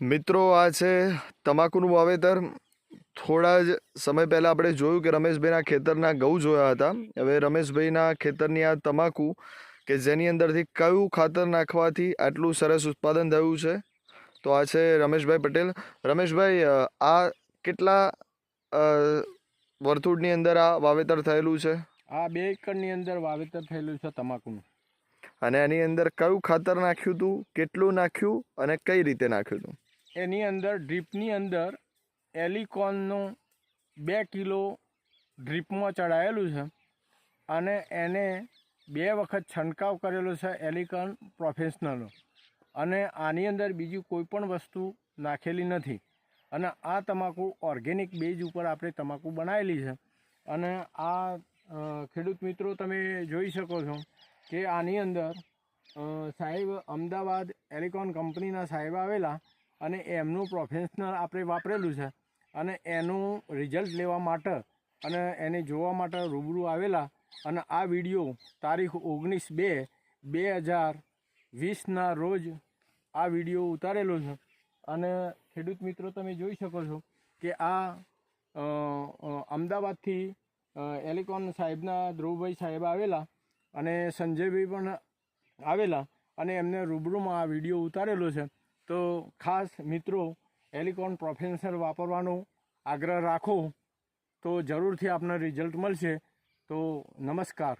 મિત્રો આ છે તમાકુનું વાવેતર. થોડા જ સમય પહેલાં આપણે જોયું કે રમેશભાઈના ખેતરના ઘઉં જોયા હતા. હવે રમેશભાઈના ખેતરની આ તમાકુ કે જેની અંદરથી કયું ખાતર નાખવાથી આટલું સરસ ઉત્પાદન થયું છે? તો આ છે રમેશભાઈ પટેલ. રમેશભાઈ આ કેટલા વર્તુળની અંદર આ વાવેતર થયેલું છે? આ બે એકરની અંદર વાવેતર થયેલું છે તમાકુનું. અને એની અંદર કયું ખાતર નાખ્યું હતું કેટલું નાખ્યું અને કઈ રીતે નાખ્યું હતું? એની અંદર ડ્રીપની અંદર એલિકોનનું બે કિલો ડ્રીપમાં ચડાયેલું છે અને એને બે વખત છંટકાવ કરેલો છે એલિકોન પ્રોફેશનલનો અને આની અંદર બીજી કોઈ પણ વસ્તુ નાખેલી નથી. અને આ તમાકુ ઓર્ગેનિક બેઝ ઉપર આપણે તમાકુ બનાવેલી છે. અને આ ખેડૂત મિત્રો તમે જોઈ શકો છો કે આની અંદર સાહેબ અમદાવાદ એલિકોન કંપનીના સાહેબ આવેલા અને એમનું પ્રોફેશનલ આપણે વાપરેલું છે. અને એનું રિઝલ્ટ લેવા માટે અને એને જોવા માટે રૂબરૂ આવેલા. અને આ વીડિયો તારીખ ઓગણીસ બે બે હજાર વીસના રોજ આ વીડિયો ઉતારેલો છે. અને ખેડૂત મિત્રો તમે જોઈ શકો છો કે આ અમદાવાદથી એલિકોન સાહેબના ધ્રુવભાઈ સાહેબ આવેલા અને સંજયભાઈ પણ આવેલા. અને એમને રૂબરૂમાં આ વીડિયો ઉતારેલો છે. તો ખાસ મિત્રો એલિકોન પ્રોફેશનલ વાપરવાનો આગ્રહ રાખો તો જરૂરથી આપને રિઝલ્ટ મળશે. તો નમસ્કાર.